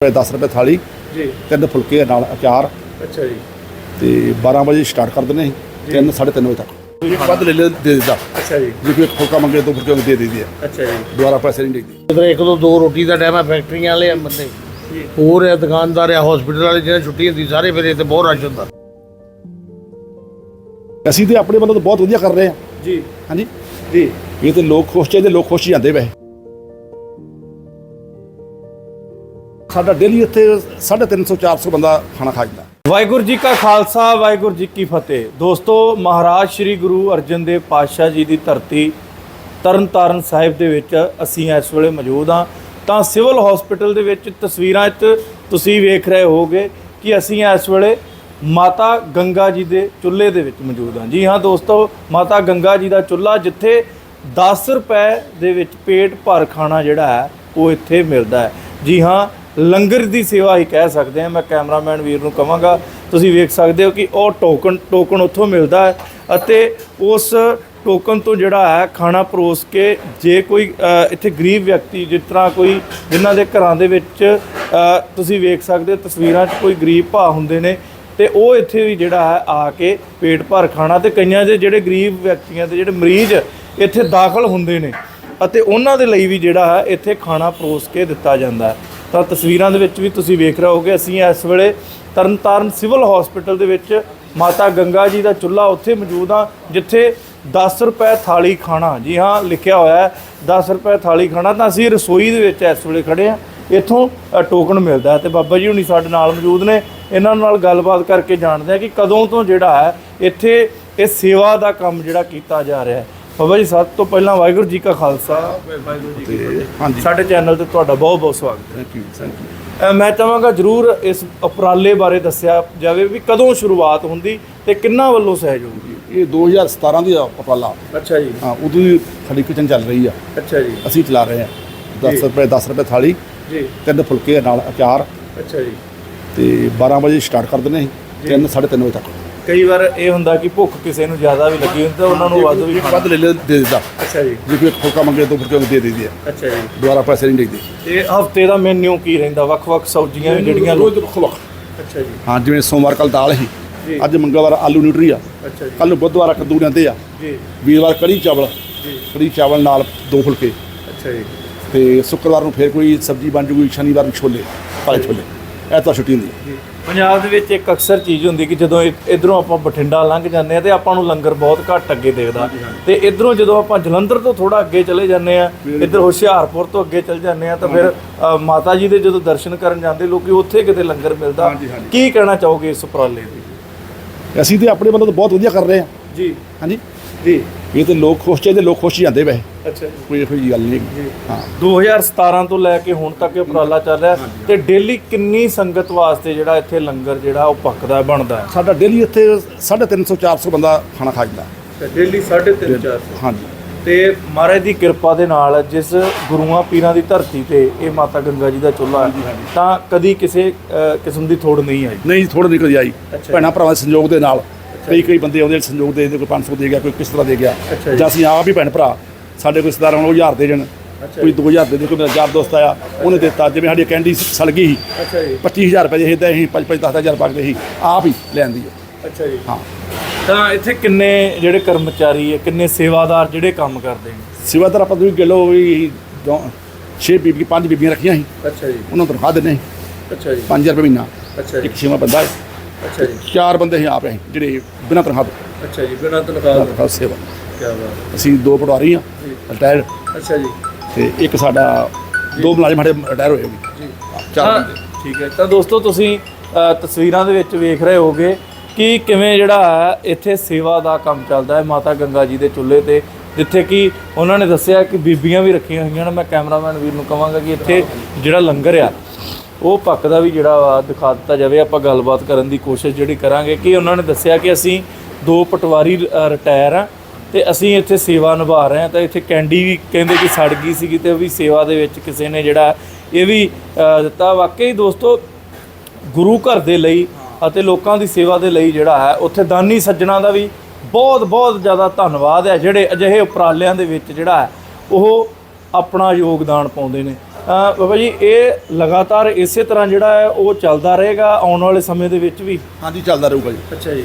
ਰੁਪਏ 10 ਰੁਪਏ ਥਾਲੀ ਜੀ। ਤਿੰਨ ਫੁਲਕੇ ਨਾਲ ਅਚਾਰ। ਅੱਛਾ ਜੀ। ਤੇ 12 ਵਜੇ ਸਟਾਰਟ ਕਰ ਦਿੰਦੇ ਸੀ ਤਿੰਨ ਸਾਢੇ ਤਿੰਨ ਵਜੇ ਤੱਕ। ਵੱਧ ਲੈ ਲੈ ਦੇ ਦਿੱਤਾ। ਅੱਛਾ ਜੀ। ਜੇ ਕੋਈ ਫੁਲਕਾ ਮੰਗੇ ਦੋ ਫੁਲਕੇ ਦੇ ਦੇਈਦੇ ਆ ਅੱਛਾ ਜੀ। ਦੁਬਾਰਾ ਪੈਸੇ ਨਹੀਂ ਦੇਈਦੇ। ਉਧਰ ਇੱਕ ਤੋਂ ਦੋ ਰੋਟੀ ਦਾ ਟਾਈਮ ਹੈ ਫੈਕਟਰੀਆਂ ਵਾਲੇ ਆ ਬੰਦੇ। ਹੋਰ ਹੈ ਦੁਕਾਨਦਾਰ ਆ ਹਸਪੀਟਲ ਵਾਲੇ ਜਿਹਨਾਂ ਛੁੱਟੀ ਹੁੰਦੀ ਸਾਰੇ ਫਿਰ ਇੱਥੇ ਬਹੁਤ ਰਸ਼ ਹੁੰਦਾ। ਅਸੀਂ ਤੇ ਆਪਣੇ ਵੱਲੋਂ ਤਾਂ ਬਹੁਤ ਵਧੀਆ ਕਰ ਰਹੇ ਆ ਜੀ। ਹਾਂਜੀ। ਜੀ। ਇਹ ਤੇ ਲੋਕ ਖੁਸ਼ ਚਾਹੀਦੇ ਲੋਕ ਖੁਸ਼ ਹੀ ਜਾਂਦੇ ਵੈਸੇ। ਸਾਡਾ ਡੇਲੀ ਇੱਥੇ 350 400 ਬੰਦਾ ਖਾਣਾ ਖਾ ਜਾਂਦਾ। ਵਾਹਿਗੁਰੂ ਜੀ ਕਾ ਖਾਲਸਾ, ਵਾਹਿਗੁਰੂ ਜੀ ਕੀ ਫਤਿਹ। ਦੋਸਤੋ, ਮਹਾਰਾਜ ਸ੍ਰੀ ਗੁਰੂ ਅਰਜਨ ਦੇਵ ਪਾਤਸ਼ਾਹ ਜੀ ਦੀ ਧਰਤੀ ਤਰਨਤਾਰਨ ਸਾਹਿਬ ਦੇ ਵਿੱਚ ਅਸੀਂ ਇਸ ਵੇਲੇ ਮੌਜੂਦ ਹਾਂ। ਤਾਂ ਸਿਵਲ ਹਸਪੀਟਲ ਦੇ ਵਿੱਚ ਤਸਵੀਰਾਂ 'ਚ ਤੁਸੀਂ ਵੇਖ ਰਹੇ ਹੋਗੇ ਕਿ ਅਸੀਂ ਇਸ ਵੇਲੇ ਮਾਤਾ ਗੰਗਾ ਜੀ ਦੇ ਚੁੱਲ੍ਹੇ ਦੇ ਵਿੱਚ ਮੌਜੂਦ ਹਾਂ। ਜੀ ਹਾਂ ਦੋਸਤੋ, ਮਾਤਾ ਗੰਗਾ ਜੀ ਦਾ ਚੁੱਲ੍ਹਾ ਜਿੱਥੇ 10 ਰੁਪਏ ਦੇ ਵਿੱਚ ਪੇਟ ਭਰ ਖਾਣਾ ਜਿਹੜਾ ਹੈ, ਉਹ ਇੱਥੇ ਮਿਲਦਾ ਹੈ। ਜੀ ਹਾਂ ਲੰਗਰ ਦੀ ਸੇਵਾ ਹੀ ਕਹਿ ਸਕਦੇ ਹਾਂ। ਮੈਂ ਕੈਮਰਾਮੈਨ ਵੀਰ ਨੂੰ ਕਹਾਂਗਾ ਤੁਸੀਂ ਵੇਖ ਸਕਦੇ ਹੋ ਕਿ ਉਹ ਟੋਕਨ ਟੋਕਨ ਉੱਥੋਂ ਮਿਲਦਾ ਹੈ ਅਤੇ ਉਸ ਟੋਕਨ ਤੋਂ ਜਿਹੜਾ ਹੈ, ਖਾਣਾ ਪਰੋਸ ਕੇ ਜੇ ਕੋਈ ਇੱਥੇ ਗਰੀਬ ਵਿਅਕਤੀ, ਜਿਸ ਤਰ੍ਹਾਂ ਕੋਈ, ਜਿਨ੍ਹਾਂ ਦੇ ਘਰਾਂ ਦੇ ਵਿੱਚ ਤੁਸੀਂ ਵੇਖ ਸਕਦੇ ਹੋ, ਤਸਵੀਰਾਂ 'ਚ ਕੋਈ ਗਰੀਬ ਭਾ ਹੁੰਦੇ ਨੇ ਤੇ ਉਹ ਇੱਥੇ ਵੀ ਜਿਹੜਾ ਹੈ, ਆ ਕੇ ਪੇਟ ਭਰ ਖਾਣਾ ਤੇ ਕਈਆਂ ਦੇ ਜਿਹੜੇ ਗਰੀਬ ਵਿਅਕਤੀਆਂ ਦੇ ਜਿਹੜੇ ਮਰੀਜ਼ ਇੱਥੇ ਦਾਖਲ ਹੁੰਦੇ ਨੇ ਅਤੇ ਉਹਨਾਂ ਦੇ ਲਈ ਵੀ ਜਿਹੜਾ ਹੈ, ਇੱਥੇ ਖਾਣਾ ਪਰੋਸ ਕੇ ਦਿੱਤਾ ਜਾਂਦਾ ਹੈ। ਤਾਂ ਤਸਵੀਰਾਂ ਦੇ ਵਿੱਚ ਵੀ ਤੁਸੀਂ ਵੇਖ ਰਹੇ ਹੋਗੇ ਅਸੀਂ ਇਸ ਵੇਲੇ ਤਰਨਤਾਰਨ ਸਿਵਲ ਹਸਪੀਟਲ ਦੇ ਵਿੱਚ ਮਾਤਾ ਗੰਗਾ ਜੀ ਦਾ ਚੁੱਲ੍ਹਾ ਉੱਥੇ ਮੌਜੂਦ ਆ, ਜਿੱਥੇ 10 ਰੁਪਏ ਥਾਲੀ ਖਾਣਾ। ਜੀ ਹਾਂ, ਲਿਖਿਆ ਹੋਇਆ ਹੈ 10 ਰੁਪਏ ਥਾਲੀ ਖਾਣਾ, ਤਾਂ ਅਸੀਂ ਰਸੋਈ ਦੇ ਵਿੱਚ ਇਸ ਵੇਲੇ ਖੜੇ ਆ ਇੱਥੋਂ ਟੋਕਨ ਮਿਲਦਾ ਹੈ ਤੇ ਬਾਬਾ ਜੀ ਹੁਣੀ ਸਾਡੇ ਨਾਲ ਮੌਜੂਦ ਨੇ। ਇਹਨਾਂ ਨਾਲ ਗੱਲਬਾਤ ਕਰਕੇ ਜਾਣਦੇ ਆ ਕਿ ਕਦੋਂ ਤੋਂ ਜਿਹੜਾ ਹੈ, ਇੱਥੇ ਇਹ ਸੇਵਾ ਦਾ ਕੰਮ ਜਿਹੜਾ ਕੀਤਾ ਜਾ ਰਿਹਾ ਹੈ। ਬਾਬਾ ਜੀ ਸਭ ਤੋਂ ਪਹਿਲਾਂ ਵਾਹਿਗੁਰੂ ਜੀ ਕਾ ਖਾਲਸਾ। ਵਾਹਿਗੁਰੂ ਜੀ ਕੀ ਸਾਡੇ ਚੈਨਲ ਤੇ ਤੁਹਾਡਾ ਬਹੁਤ ਬਹੁਤ ਸਵਾਗਤ ਥੈਂਕ ਯੂ ਥੈਂਕ ਯੂ ਮੈਂ ਚਾਹਾਂਗਾ ਜਰੂਰ ਇਸ ਉਪਰਾਲੇ ਬਾਰੇ ਦੱਸਿਆ ਜਾਵੇ ਵੀ ਕਦੋਂ ਸ਼ੁਰੂਆਤ ਹੁੰਦੀ ਤੇ ਕਿੰਨਾ ਵੱਲੋਂ ਸਹਿਯੋਗ ਇਹ 2017 ਦੀ ਉਪਰਾਲਾ। ਅੱਛਾ ਜੀ। ਹਾਂ ਉਦੋਂ ਹੀ ਸਾਡੀ ਕਿਚਨ ਚੱਲ ਰਹੀ ਆ। ਅੱਛਾ ਜੀ। ਅਸੀਂ ਚਲਾ ਰਹੇ ਹਾਂ। 10 ਰੁਪਏ 10 ਰੁਪਏ ਥਾਲੀ ਜੀ। ਤਿੰਨ ਫੁਲਕੇ ਨਾਲ ਅਚਾਰ। ਅੱਛਾ ਜੀ। ਤੇ 12 ਵਜੇ ਸਟਾਰਟ ਕਰ ਦਿੰਦੇ ਸੀ ਤਿੰਨ ਸਾਢੇ ਤਿੰਨ ਵਜੇ ਤੱਕ। ਕਈ ਵਾਰ ਇਹ ਹੁੰਦਾ ਕਿ ਭੁੱਖ ਕਿਸੇ ਨੂੰ ਜ਼ਿਆਦਾ ਵੀ ਲੱਗੀ ਹੁੰਦੀ ਤਾਂ ਉਹਨਾਂ ਨੂੰ ਵੱਧ ਵੀ ਇੱਕ ਵੱਧ ਲੈ ਲੈ ਦੇ ਦਿੱਤਾ। ਅੱਛਾ ਜੀ। ਜੇ ਕੋਈ ਫੁਲਕਾ ਮੰਗੇ ਦੋ ਫੁਲਕੇ ਦੇ ਦੇਈਦੇ ਆ ਅੱਛਾ ਜੀ। ਦੁਬਾਰਾ ਪੈਸੇ ਨਹੀਂ ਦੇਈਦੇ। ਤੇ ਹਫ਼ਤੇ ਦਾ ਮੈਨੂ ਕੀ ਰਹਿੰਦਾ? ਵੱਖ-ਵੱਖ ਸਬਜ਼ੀਆਂ ਜਿਹੜੀਆਂ ਰੋਜ਼ ਵੱਖ ਵੱਖ ਅੱਛਾ ਜੀ। ਹਾਂ ਜਿਵੇਂ ਸੋਮਵਾਰ ਕੱਲ ਦਾਲ ਸੀ। ਅੱਜ ਮੰਗਲਵਾਰ ਆਲੂ ਨਿਊਟਰੀ ਆ। ਅੱਛਾ ਜੀ। ਕੱਲ ਨੂੰ ਬੁੱਧਵਾਰ ਕੱਦੂ ਲੈਂਦੇ ਆ। ਜੀ। ਵੀਰਵਾਰ ਕੜੀ ਚਾਵਲ। ਜੀ। ਕੜੀ ਚਾਵਲ ਨਾਲ ਦੋ ਫੁਲਕੇ। ਅੱਛਾ ਜੀ। ਤੇ ਸ਼ੁੱਕਰਵਾਰ ਨੂੰ ਫੇਰ ਕੋਈ ਸਬਜ਼ੀ ਬਣ ਜੂਗੀ ਸ਼ਨੀਵਾਰ ਨੂੰ ਛੋਲੇ ਕਾਲੇ ਛੋਲੇ। ਐਤਵਾਰ ਛੁੱਟੀ ਹੁੰਦੀ ਹੈ। ਪੰਜਾਬ ਦੇ ਵਿੱਚ ਇੱਕ ਅਕਸਰ ਚੀਜ਼ ਹੁੰਦੀ ਕਿ ਜਦੋਂ ਇਧਰੋਂ ਆਪਾਂ ਬਠਿੰਡਾ ਲੰਘ ਜਾਂਦੇ ਆ ਤੇ ਆਪਾਂ ਨੂੰ ਲੰਗਰ ਬਹੁਤ ਘੱਟ ਅੱਗੇ ਦਿਖਦਾ। ਤੇ ਇਧਰੋਂ ਜਦੋਂ ਆਪਾਂ ਜਲੰਧਰ ਤੋਂ ਥੋੜਾ ਅੱਗੇ ਚਲੇ ਜਾਂਦੇ ਆ ਇਧਰ ਹੁਸ਼ਿਆਰਪੁਰ ਤੋਂ ਅੱਗੇ ਚਲੇ ਜਾਂਦੇ ਆ ਤਾਂ ਫਿਰ ਮਾਤਾ ਜੀ ਦੇ ਜਦੋਂ ਦਰਸ਼ਨ ਕਰਨ ਜਾਂਦੇ ਲੋਕੀ ਉੱਥੇ ਕਿਤੇ ਲੰਗਰ ਮਿਲਦਾ। ਕੀ ਕਹਿਣਾ ਚਾਹੋਗੇ ਇਸ ਉਪਰਾਲੇ ਦੀ ਅਸੀਂ ਤੇ ਆਪਣੇ ਵੱਲੋਂ ਤਾਂ ਬਹੁਤ ਵਧੀਆ ਕਰ ਰਹੇ ਹਾਂ। ਜੀ। ਹਾਂਜੀ? ਜੀ। ਇਹ ਤੇ ਲੋਕ ਖੁਸ਼ ਚਾਹੀਦੇ ਲੋਕ ਖੁਸ਼ ਹੀ ਜਾਂਦੇ ਵੈਸੇ। ਅੱਛਾ ਜੀ। ਕੋਈ ਇਹੋ ਜਿਹੀ ਗੱਲ ਨਹੀਂ ਹੈਗੀ। ਹਾਂ। 2017 ਤੋਂ ਲੈ ਕੇ ਹੁਣ ਤੱਕ ਇਹ ਉਪਰਾਲਾ ਚੱਲ ਰਿਹਾ ਤੇ ਡੇਲੀ ਕਿੰਨੀ ਸੰਗਤ ਵਾਸਤੇ ਜਿਹੜਾ ਇੱਥੇ ਲੰਗਰ ਜਿਹੜਾ ਉਹ ਪੱਕਦਾ ਹੈ, ਬਣਦਾ ਹੈ? ਸਾਡਾ ਡੇਲੀ ਇੱਥੇ 350 400 ਬੰਦਾ ਖਾਣਾ ਖਾ ਜਾਂਦਾ। ਡੇਲੀ 3.5 4 ਹਾਂਜੀ। ਤੇ ਮਹਾਰਾਜ ਦੀ ਕਿਰਪਾ ਦੇ ਨਾਲ ਜਿਸ ਗੁਰੂਆਂ ਪੀਰਾਂ ਦੀ ਧਰਤੀ ਤੇ ਇਹ ਮਾਤਾ ਗੰਗਾ ਜੀ ਦਾ ਚੁੱਲ੍ਹਾ ਹੈ ਤਾਂ ਕਦੀ ਕਿਸੇ ਅ, ਕਿਸਮ ਦੀ ਥੋੜ ਨਹੀਂ ਆਈ? ਨਹੀਂ ਥੋੜਾ ਨਿਕਲ ਆਈ। ਅੱਛਾ। ਭੈਣਾਂ ਭਰਾਵਾਂ ਦੇ ਸੰਯੋਗ ਦੇ ਨਾਲ ਕਈ ਕਈ ਬੰਦੇ ਆਉਂਦੇ ਸੰਯੋਗ ਦੇ ਦਿੰਦੇ, ਕੋਈ 500 ਦੇ ਗਿਆ ਕੋਈ ਕਿਸ ਤਰ੍ਹਾਂ ਦੇ ਗਿਆ। ਅੱਛਾ ਜੀ। ਜਾਂ ਅਸੀਂ ਆਪ ਹੀ ਭੈਣ ਭਰਾ ਸਾਡੇ ਕੋਈ ਰਿਸ਼ਤੇਦਾਰ ਨੂੰ 1000 ਦੇ ਜਣ ਅੱਛਾ ਕੋਈ 2000 ਦੇ ਦੇ ਕੋਈ ਮੇਰਾ ਯਾਰ ਦੋਸਤ ਆਇਆ ਉਹਨੇ ਦਿੱਤਾ ਜਿਵੇਂ ਸਾਡੀ ਕੈਂਡੀ ਸੜ ਗਈ ਸੀ। ਅੱਛਾ ਜੀ। 25000 ਰੁਪਏ ਦੇ ਇਦਾਂ ਹੀ 5 5 10000 ਪਾ ਕੇ ਸੀ ਆਪ ਹੀ ਲੈਂਦੀ ਹੈ ਅੱਛਾ ਜੀ। ਹਾਂ। ਤਾਂ ਇੱਥੇ ਕਿੰਨੇ ਜਿਹੜੇ ਕਰਮਚਾਰੀ ਹੈ ਕਿੰਨੇ ਸੇਵਾਦਾਰ ਜਿਹੜੇ ਕੰਮ ਕਰਦੇ ਨੇ? ਸੇਵਾਦਾਰ ਆਪਾਂ ਤੁਸੀਂ ਗਿਲੋ ਵੀ 6 ਬੀਬੀ ਪੰਜ ਬੀਬੀਆਂ ਰੱਖੀਆਂ ਸੀ। ਅੱਛਾ ਜੀ। ਉਹਨਾਂ ਨੂੰ ਤਨਖਾਹ ਦਿੰਦੇ ਸੀ। ਅੱਛਾ ਜੀ। 5000 ਰੁਪਏ ਮਹੀਨਾ। ਅੱਛਾ ਜੀ। ਇੱਕ ਛੇਵਾਂ ਬੰਦਾ ਹੈ। ਅੱਛਾ ਜੀ। ਚਾਰ ਬੰਦੇ ਸੀ ਆਪ ਅਸੀਂ ਜਿਹੜੇ ਬਿਨਾਂ ਤਨਖਾਹ ਤੋਂ। ਅੱਛਾ ਜੀ ਬਿਨਾਂ ਤਨਖਾਹ ਤੋਂ। ਤਨਖਾਹ ਸੇਵਾ ਕੀ ਬਾਤ ਅਸੀਂ ਦੋ ਪਟਵਾਰੀ ਆ। ਰਿਟਾਇਰ ਅੱਛਾ ਜੀ। ਤੇ ਇੱਕ ਸਾਡਾ ਦੋ ਮੁਲਾਜ਼ਮ ਸਾਡੇ ਰਿਟਾਇਰ ਹੋਏ ਜੀ। ਚਾਰ ਠੀਕ ਹੈ। ਤਾਂ ਦੋਸਤੋ ਤੁਸੀਂ ਤਸਵੀਰਾਂ ਦੇ ਵਿੱਚ ਵੇਖ ਰਹੇ ਹੋਗੇ ਕਿ ਕਿਵੇਂ ਜਿਹੜਾ ਇੱਥੇ ਸੇਵਾ ਦਾ ਕੰਮ ਚੱਲਦਾ ਹੈ ਮਾਤਾ ਗੰਗਾ ਜੀ ਦੇ ਚੁੱਲ੍ਹੇ ਤੇ ਜਿੱਥੇ ਕਿ ਉਹਨਾਂ ਨੇ ਦੱਸਿਆ ਕਿ ਬੀਬੀਆਂ ਵੀ ਰੱਖੀਆਂ ਹੋਈਆਂ ਨੇ। ਮੈਂ ਕੈਮਰਾਮੈਨ ਵੀਰ ਨੂੰ ਕਹਾਂਗਾ ਕਿ ਇੱਥੇ ਜਿਹੜਾ ਲੰਗਰ ਆ ਉਹ ਪੱਕਦਾ ਵੀ ਜਿਹੜਾ ਵਾ ਦਿਖਾ ਦਿੱਤਾ ਜਾਵੇ। ਆਪਾਂ ਗੱਲਬਾਤ ਕਰਨ ਦੀ ਕੋਸ਼ਿਸ਼ ਜਿਹੜੀ ਕਰਾਂਗੇ ਕਿ ਉਹਨਾਂ ਨੇ ਦੱਸਿਆ ਕਿ ਅਸੀਂ ਦੋ ਪਟਵਾਰੀ ਰਿਟਾਇਰ ਆ ਤੇ ਅਸੀਂ ਇੱਥੇ ਸੇਵਾ ਨਿਭਾ ਰਹੇ ਹਾਂ। ਤਾਂ ਇੱਥੇ ਕੈਂਡੀ ਵੀ ਕਹਿੰਦੇ ਕਿ ਸੜ ਗਈ ਸੀਗੀ ਤੇ ਉਹ ਵੀ ਸੇਵਾ ਦੇ ਵਿੱਚ ਕਿਸੇ ਨੇ ਜਿਹੜਾ ਇਹ ਵੀ ਦਿੱਤਾ। ਵਾਕਈ ਦੋਸਤੋ ਗੁਰੂ ਘਰ ਦੇ ਲਈ ਅਤੇ ਲੋਕਾਂ ਦੀ ਸੇਵਾ ਦੇ ਲਈ ਜਿਹੜਾ ਹੈ ਉੱਥੇ ਦਾਨੀ ਸੱਜਣਾ ਦਾ ਵੀ ਬਹੁਤ ਬਹੁਤ ਜ਼ਿਆਦਾ ਧੰਨਵਾਦ ਹੈ। ਜਿਹੜੇ ਅਜਿਹੇ ਉਪਰਾਲਿਆਂ ਦੇ ਵਿੱਚ ਜਿਹੜਾ ਹੈ ਉਹ ਆਪਣਾ ਯੋਗਦਾਨ ਪਾਉਂਦੇ ਨੇ। ਬਾਬਾ ਜੀ ਇਹ ਲਗਾਤਾਰ ਇਸੇ ਤਰ੍ਹਾਂ ਜਿਹੜਾ ਹੈ ਉਹ ਚੱਲਦਾ ਰਹੇਗਾ ਆਉਣ ਵਾਲੇ ਸਮੇਂ ਦੇ ਵਿੱਚ ਵੀ? ਹਾਂਜੀ ਚੱਲਦਾ ਰਹੂਗਾ ਜੀ। ਅੱਛਾ ਜੀ।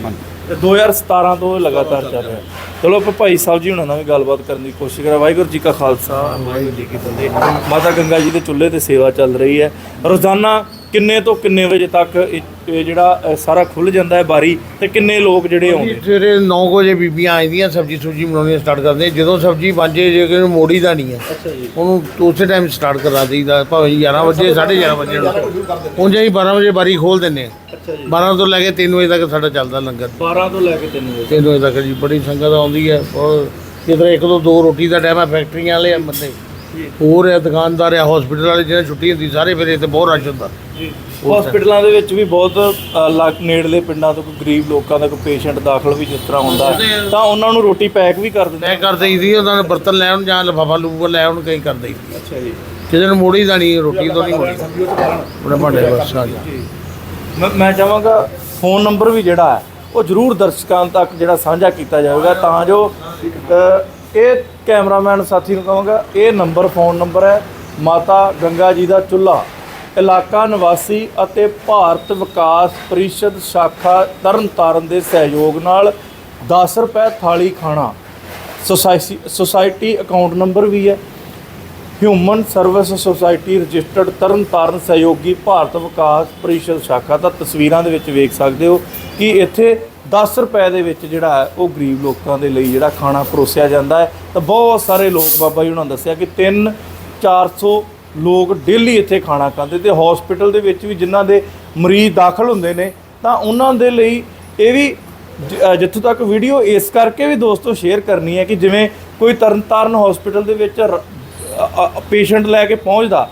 ਤੇ 2017 ਤੋਂ ਇਹ ਲਗਾਤਾਰ ਚੱਲ ਰਿਹਾ। ਚਲੋ ਆਪਾਂ ਭਾਈ ਸਾਹਿਬ ਜੀ ਹੁਣਾਂ ਨਾਲ ਵੀ ਗੱਲਬਾਤ ਕਰਨ ਦੀ ਕੋਸ਼ਿਸ਼ ਕਰਾਂ ਵਾਹਿਗੁਰੂ ਜੀ ਕਾ ਖਾਲਸਾ, ਵਾਹਿਗੁਰੂ ਜੀ ਕੀ ਫਤਿਹ। ਮਾਤਾ ਗੰਗਾ ਜੀ ਦੇ ਚੁੱਲ੍ਹੇ ਤੇ ਸੇਵਾ ਚੱਲ ਰਹੀ ਹੈ। ਰੋਜ਼ਾਨਾ ਕਿੰਨੇ ਤੋਂ ਕਿੰਨੇ ਵਜੇ ਤੱਕ ਇਹ ਇਹ ਜਿਹੜਾ ਅ, ਸਾਰਾ ਖੁੱਲ ਜਾਂਦਾ ਹੈ ਬਾਰੀ ਤੇ ਕਿੰਨੇ ਲੋਕ ਜਿਹੜੇ ਆਉਂਦੇ? ਸਵੇਰੇ 9 ਵਜੇ ਬੀਬੀਆਂ ਆਉਂਦੀਆਂ ਸਬਜ਼ੀ ਸੁਬਜ਼ੀ ਬਣਾਉਣੀ ਸਟਾਰਟ ਕਰਦੇ ਜਦੋਂ ਸਬਜ਼ੀ ਬਣ ਜੇ ਕਿਸੇ ਮੋੜੀ ਦਾ ਨਹੀਂ ਹੈ ਅੱਛਾ ਜੀ। ਉਹਨੂੰ ਉਸੇ ਟਾਈਮ ਸਟਾਰਟ ਕਰਾ ਦਈਦਾ ਭਾਵੇਂ 11 ਵਜੇ 11:30 ਵਜੇ ਉਂਝ ਅਸੀਂ 12 ਵਜੇ ਬਾਰੀ ਖੋਲ ਦਿੰਨੇ ਆ। ਅੱਛਾ ਜੀ। 12 ਤੋਂ ਲੈ ਕੇ 3 ਵਜੇ ਤੱਕ ਸਾਡਾ ਚੱਲਦਾ ਲੰਗਰ। 12 ਤੋਂ ਲੈ ਕੇ 3 ਵਜੇ। 3 ਵਜੇ ਤੱਕ ਜੀ ਬੜੀ ਸੰਗਤ ਆਉਂਦੀ ਹੈ। ਔਰ ਜਿੱਦਾਂ ਇੱਕ ਤੋਂ ਦੋ ਰੋਟੀ ਦਾ ਟਾਈਮ ਹੈ ਫੈਕਟਰੀਆਂ ਵਾਲੇ ਆ ਬੰਦੇ। ਹੋਰ ਹੈ ਦੁਕਾਨਦਾਰ ਆ ਹਸਪੀਟਲ ਵਾਲੇ ਜਿਹਨਾਂ ਛੁੱਟੀ ਹੁੰਦੀ ਸਾਰੇ ਫਿਰ ਇੱਥੇ ਬਹੁਤ ਰਸ਼ ਹੁੰਦਾ। ਹਸਪੀਟਲਾਂ ਦੇ ਵਿੱਚ ਵੀ ਬਹੁਤ ਅ, ਨੇੜਲੇ ਪਿੰਡਾਂ ਤੋਂ ਕੋਈ ਗਰੀਬ ਲੋਕਾਂ ਦਾ ਕੋਈ ਪੇਸ਼ੈਂਟ ਦਾਖਲ ਵੀ ਜਿਸ ਤਰ੍ਹਾਂ ਹੁੰਦਾ ਹੈ, ਤਾਂ ਉਹਨਾਂ ਨੂੰ ਰੋਟੀ ਪੈਕ ਵੀ ਕਰ ਦਿੰਦੇ ਮੈਂ ਕਰ ਦਈਦੀ ਉਹਨਾਂ ਨੇ ਬਰਤਨ ਲੈ ਆਉਣ ਜਾਂ ਲਫਾਫਾ ਲੂਫਾ ਲੈ ਆਉਣ ਕਈ ਕਰ ਦਈਦੀ ਅੱਛਾ ਜੀ। ਕਿਸੇ ਨੂੰ ਮੋੜੀ ਦਾ ਨਹੀਂ ਰੋਟੀ ਤੋਂ ਨਹੀਂ ਮੋੜੀ। ਉਹਨੇ ਭਾਂਡੇ ਬਸ ਗਿਆ ਮੈਂ ਮੈਂ ਚਾਹਾਂਗਾ ਫੋਨ ਨੰਬਰ ਵੀ ਜਿਹੜਾ ਹੈ ਉਹ ਜਰੂਰ ਦਰਸ਼ਕਾਂ ਤੱਕ ਜਿਹੜਾ ਸਾਂਝਾ ਕੀਤਾ ਜਾਵੇਗਾ ਤਾਂ ਜੋ ਅ, ਇਹ ਕੈਮਰਾਮੈਨ ਸਾਥੀ ਨੂੰ ਕਹਾਂਗਾ, ਇਹ ਨੰਬਰ, ਫੋਨ ਨੰਬਰ ਹੈ ਮਾਤਾ ਗੰਗਾ ਜੀ ਦਾ ਚੁੱਲ੍ਹਾ। ਇਲਾਕਾ ਨਿਵਾਸੀ ਅਤੇ ਭਾਰਤ ਵਿਕਾਸ ਪਰਿਸ਼ਦ ਸ਼ਾਖਾ ਤਰਨਤਾਰਨ ਦੇ ਸਹਿਯੋਗ ਨਾਲ 10 ਰੁਪਏ ਥਾਲੀ ਖਾਣਾ। ਸੁਸਾਇਟੀ ਸੁਸਾਇਟੀ ਅਕਾਊਂਟ ਨੰਬਰ ਵੀ ਹੈ। Human service society registered Tarn Taran ਸਹਿਯੋਗੀ ਭਾਰਤ ਵਿਕਾਸ ਪਰਿਸ਼ਦ ਸ਼ਾਖਾ। ਤਾਂ ਤਸਵੀਰਾਂ ਦੇ ਵਿੱਚ ਵੇਖ ਸਕਦੇ ਹੋ ਕਿ ਇੱਥੇ 10 ਰੁਪਏ ਦੇ ਵਿੱਚ ਜਿਹੜਾ ਹੈ, ਉਹ ਗਰੀਬ ਲੋਕਾਂ ਦੇ ਲਈ ਜਿਹੜਾ ਖਾਣਾ ਪਰੋਸਿਆ ਜਾਂਦਾ ਹੈ। ਤਾਂ ਬਹੁਤ ਸਾਰੇ ਲੋਕ ਬਾਬਾ ਜੀ ਉਹਨਾਂ ਨੇ ਦੱਸਿਆ ਕਿ 3 400 ਲੋਕ ਡੇਲੀ ਇੱਥੇ ਖਾਣਾ ਖਾਂਦੇ ਤੇ ਹਸਪੀਟਲ ਦੇ ਵਿੱਚ ਵੀ ਜਿਨ੍ਹਾਂ ਦੇ ਮਰੀਜ਼ ਦਾਖਲ ਹੁੰਦੇ ਨੇ, ਤਾਂ ਉਹਨਾਂ ਦੇ ਲਈ ਇਹ ਵੀ ਜਿੱਥੋਂ ਤੱਕ ਵੀਡੀਓ ਇਸ ਕਰਕੇ ਵੀ ਦੋਸਤੋ ਸ਼ੇਅਰ ਕਰਨੀ ਹੈ ਕਿ ਜਿਵੇਂ ਕੋਈ ਤਰਨਤਾਰਨ ਹਸਪੀਟਲ ਦੇ ਵਿੱਚ ਪੇਸ਼ੈਂਟ ਲੈ ਕੇ ਪਹੁੰਚਦਾ,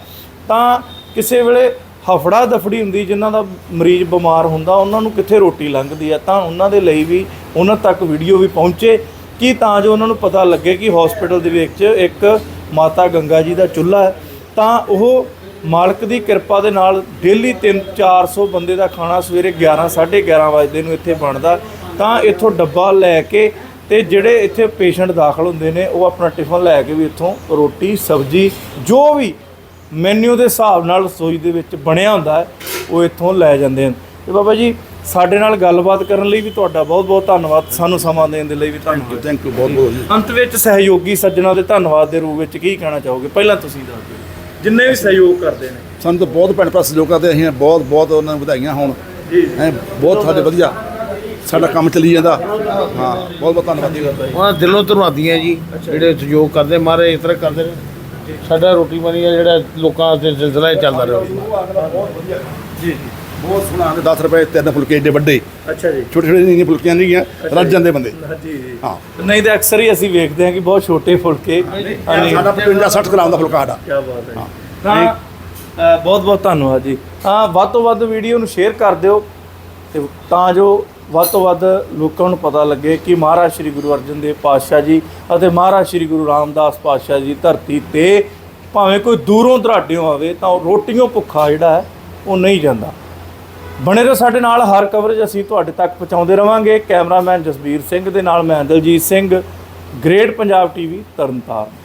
ਤਾਂ ਕਿਸੇ ਵੇਲੇ ਹਫੜਾ ਦਫੜੀ ਹੁੰਦੀ, ਜਿਨ੍ਹਾਂ ਦਾ ਮਰੀਜ਼ ਬਿਮਾਰ ਹੁੰਦਾ, ਉਹਨਾਂ ਨੂੰ ਕਿੱਥੇ ਰੋਟੀ ਲੰਘਦੀ ਹੈ? ਤਾਂ ਉਹਨਾਂ ਦੇ ਲਈ ਵੀ ਉਹਨਾਂ ਤੱਕ ਵੀਡੀਓ ਵੀ ਪਹੁੰਚੇ। ਕਿ ਤਾਂ ਜੋ ਉਹਨਾਂ ਨੂੰ ਪਤਾ ਲੱਗੇ ਕਿ ਹਸਪੀਟਲ ਦੇ ਵਿੱਚ ਇੱਕ ਮਾਤਾ ਗੰਗਾ ਜੀ ਦਾ ਚੁੱਲ੍ਹਾ ਹੈ, ਤਾਂ ਉਹ ਮਾਲਕ ਦੀ ਕਿਰਪਾ ਦੇ ਨਾਲ ਡੇਲੀ 3 400 ਬੰਦੇ ਦਾ ਖਾਣਾ ਸਵੇਰੇ 11 11:30 ਵਜੇ ਨੂੰ ਇੱਥੇ ਬਣਦਾ। ਤਾਂ ਇੱਥੋਂ ਡੱਬਾ ਲੈ ਕੇ ਤੇ ਜਿਹੜੇ ਇੱਥੇ ਪੇਸ਼ੈਂਟ ਦਾਖਲ ਹੁੰਦੇ ਨੇ, ਉਹ ਆਪਣਾ ਟਿਫਨ ਲੈ ਕੇ ਵੀ ਇੱਥੋਂ ਰੋਟੀ, ਸਬਜ਼ੀ, ਜੋ ਵੀ ਮੈਨੂ ਦੇ ਹਿਸਾਬ ਨਾਲ ਰਸੋਈ ਦੇ ਵਿੱਚ ਬਣਿਆ ਹੁੰਦਾ ਹੈ ਉਹ ਇੱਥੋਂ ਲੈ ਜਾਂਦੇ ਹਨ। ਤੇ ਬਾਬਾ ਜੀ ਸਾਡੇ ਨਾਲ ਗੱਲਬਾਤ ਕਰਨ ਲਈ ਵੀ ਤੁਹਾਡਾ ਬਹੁਤ ਬਹੁਤ ਧੰਨਵਾਦ ਸਾਨੂੰ ਸਮਾਂ ਦੇਣ ਦੇ ਲਈ ਵੀ ਧੰਨਵਾਦ। ਥੈਂਕ ਯੂ ਬਹੁਤ ਬਹੁਤ ਜੀ। ਅੰਤ ਵਿੱਚ ਸਹਿਯੋਗੀ ਸੱਜਣਾ ਦੇ ਧੰਨਵਾਦ ਦੇ ਰੂਪ ਵਿੱਚ ਕੀ ਕਹਿਣਾ ਚਾਹੋਗੇ? ਪਹਿਲਾਂ ਤੁਸੀਂ ਦੱਸ ਦਿਓ। ਜਿੰਨੇ ਵੀ ਸਹਿਯੋਗ ਕਰਦੇ ਨੇ। ਸਾਨੂੰ ਤਾਂ ਬਹੁਤ ਭੈਣ ਭਰਾ ਸਹਿਯੋਗ ਕਰਦੇ ਅਸੀਂ ਬਹੁਤ ਬਹੁਤ ਉਹਨਾਂ ਨੂੰ ਵਧਾਈਆਂ ਹੋਣ। ਜੀ ਐ ਬਹੁਤ ਸਾਡੇ ਵਧੀਆ। ਸਾਡਾ ਕੰਮ ਚੱਲੀ ਜਾਂਦਾ। ਹਾਂ ਬਹੁਤ ਬਹੁਤ ਧੰਨਵਾਦ ਜੀ। ਉਹਨਾਂ ਦਿਲੋਂ ਧੰਨਵਾਦੀਆਂ ਜੀ ਜਿਹੜੇ ਸਹਿਯੋਗ ਕਰਦੇ ਮਾਰੇ ਇਸ ਤਰ੍ਹਾਂ ਕਰਦੇ ਨੇ। ਸਾਡਾ ਰੋਟੀ ਪਾਣੀ ਆ ਜਿਹੜਾ ਲੋਕਾਂ ਵਾਸਤੇ ਸਿਲਸਿਲਾ ਇਹ ਚੱਲਦਾ ਰਹੇ। ਜੀ ਜੀ। ਬਹੁਤ ਸੋਹਣਾ 10 ਰੁਪਏ ਤਿੰਨ ਫੁਲਕੇ ਏਡੇ ਵੱਡੇ। ਅੱਛਾ ਜੀ। ਛੋਟੇ ਛੋਟੇ ਨਹੀਂ ਫੁਲਕੀਆਂ ਨਹੀਂ ਗੀਆਂ ਰੱਜ ਜਾਂਦੇ ਬੰਦੇ। ਜੀ ਜੀ। ਹਾਂ। ਨਹੀਂ ਤੇ ਅਕਸਰ ਹੀ ਅਸੀਂ ਵੇਖਦੇ ਹਾਂ ਕਿ ਬਹੁਤ ਛੋਟੇ ਫੁਲਕੇ ਸਾਡਾ 55 60 ਗ੍ਰਾਮ ਦਾ ਫੁਲਕਾ ਸਾਡਾ। ਕੀ ਬਾਤ ਹੈ ਤਾਂ ਬਹੁਤ ਬਹੁਤ ਧੰਨਵਾਦ ਜੀ। ਹਾਂ ਵੱਧ ਤੋਂ ਵੱਧ ਵੀਡੀਓ ਨੂੰ ਸ਼ੇਅਰ ਕਰ ਦਿਓ ਤੇ ਤਾਂ ਜੋ ਵੱਧ ਤੋਂ ਵੱਧ ਲੋਕਾਂ ਨੂੰ ਪਤਾ ਲੱਗੇ ਕਿ ਮਹਾਰਾਜ ਸ੍ਰੀ ਗੁਰੂ ਅਰਜਨ ਦੇਵ ਪਾਤਸ਼ਾਹ ਜੀ ਅਤੇ ਮਹਾਰਾਜ ਸ੍ਰੀ ਗੁਰੂ ਰਾਮਦਾਸ ਪਾਤਸ਼ਾਹ ਜੀ ਧਰਤੀ ਤੇ ਭਾਵੇਂ ਕੋਈ ਦੂਰੋਂ ਦਰਾਡਿਓਂ ਆਵੇ ਤਾਂ ਉਹ ਰੋਟੀਆਂ ਭੁੱਖਾ ਜਿਹੜਾ ਹੈ, ਉਹ ਨਹੀਂ ਜਾਂਦਾ। ਬਣੇ ਰਹੋ ਸਾਡੇ ਨਾਲ, ਹਰ ਕਵਰੇਜ ਅਸੀਂ ਤੁਹਾਡੇ ਤੱਕ ਪਹੁੰਚਾਉਂਦੇ ਰਵਾਂਗੇ। ਕੈਮਰਾਮੈਨ ਜਸਬੀਰ ਸਿੰਘ ਦੇ ਨਾਲ ਮੈਂ ਦਲਜੀਤ ਸਿੰਘ, ਗ੍ਰੇਟ ਪੰਜਾਬ ਟੀਵੀ, ਤਰਨਤਾਰਨ।